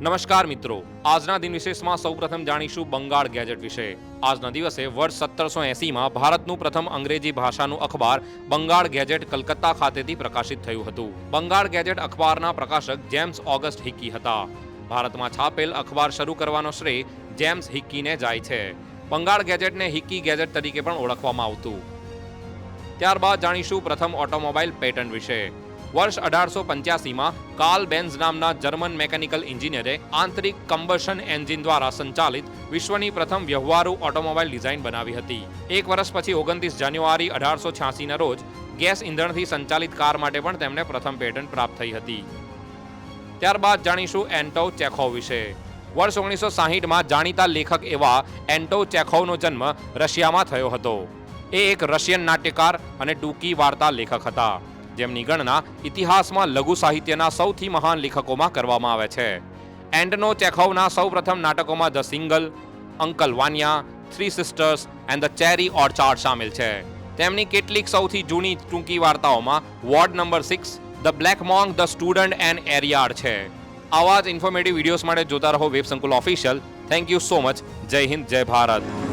નમસ્કાર મિત્રો. આજના દિન વિશેષમાં સૌપ્રથમ જાણીશું બંગાળ ગેજેટ વિશે. આજના દિવસે વર્ષ સત્તરસો એંસીમાં ભારતનું પ્રથમ અંગ્રેજી ભાષાનું અખબાર બંગાળ ગેજેટ કલકત્તા ખાતેથી પ્રકાશિત થયું હતું. બંગાળ ગેજેટ અખબારના પ્રકાશક જેમ્સ ઓગસ્ટ હિક્કી હતા. ભારતમાં છાપેલ અખબાર શરૂ કરવાનો શ્રેય જેમ્સ હિક્કીને જાય છે. બંગાળ ગેજેટને હિક્કી ગેજેટ તરીકે પણ ઓળખવામાં આવતું. ત્યારબાદ જાણીશું પ્રથમ ઓટોમોબાઈલ પેટન્ટ વિશે. વર્ષ અઢારસો પંચ્યાસીમાં કાર્લ બેન્ઝ નામના જર્મન મેકેનિકલ ઇન્જિનિયરે આંતરિક કમ્બશન એન્જિન દ્વારા સંચાલિત વિશ્વની પ્રથમ વ્યવહારુ ઓટોમોબાઈલ ડિઝાઇન બનાવી હતી. એક વર્ષ પછી ઓગણત્રીસ જાન્યુઆરી અઢારસો છ્યાસીના રોજ ગેસ ઇંધણથી સંચાલિત કાર માટે પણ તેમને પ્રથમ પેટન્ટ પ્રાપ્ત થઈ હતી. ત્યારબાદ જાણીશું એન્ટો ચેખોવ વિશે. વર્ષ ઓગણીસો સાહીઠમાં જાણીતા લેખક એવા એન્ટો ચેખોવનો જન્મ રશિયામાં થયો હતો. એ એક રશિયન નાટ્યકાર અને ટૂંકી વાર્તા લેખક હતા. જેમની ગણના ઇતિહાસમાં લઘુ સાહિત્યના સૌથી મહાન લેખકોમાં કરવામાં આવે છે. એન્ડનો ચેખોવના સૌપ્રથમ નાટકોમાં the seagull, uncle Vanya, three sisters and the cherry orchard સામેલ છે. તેમની કેટલીક સૌથી જૂની ટૂંકી વાર્તાઓમાં ward number six, the black monk, the student and Ariadne છે. આવા જ ઇન્ફોર્મેટિવ વિડીયોઝ માટે જોતા રહો વેબ સંકુલ official. Thank you so much Jai Hind, Jai Bharat.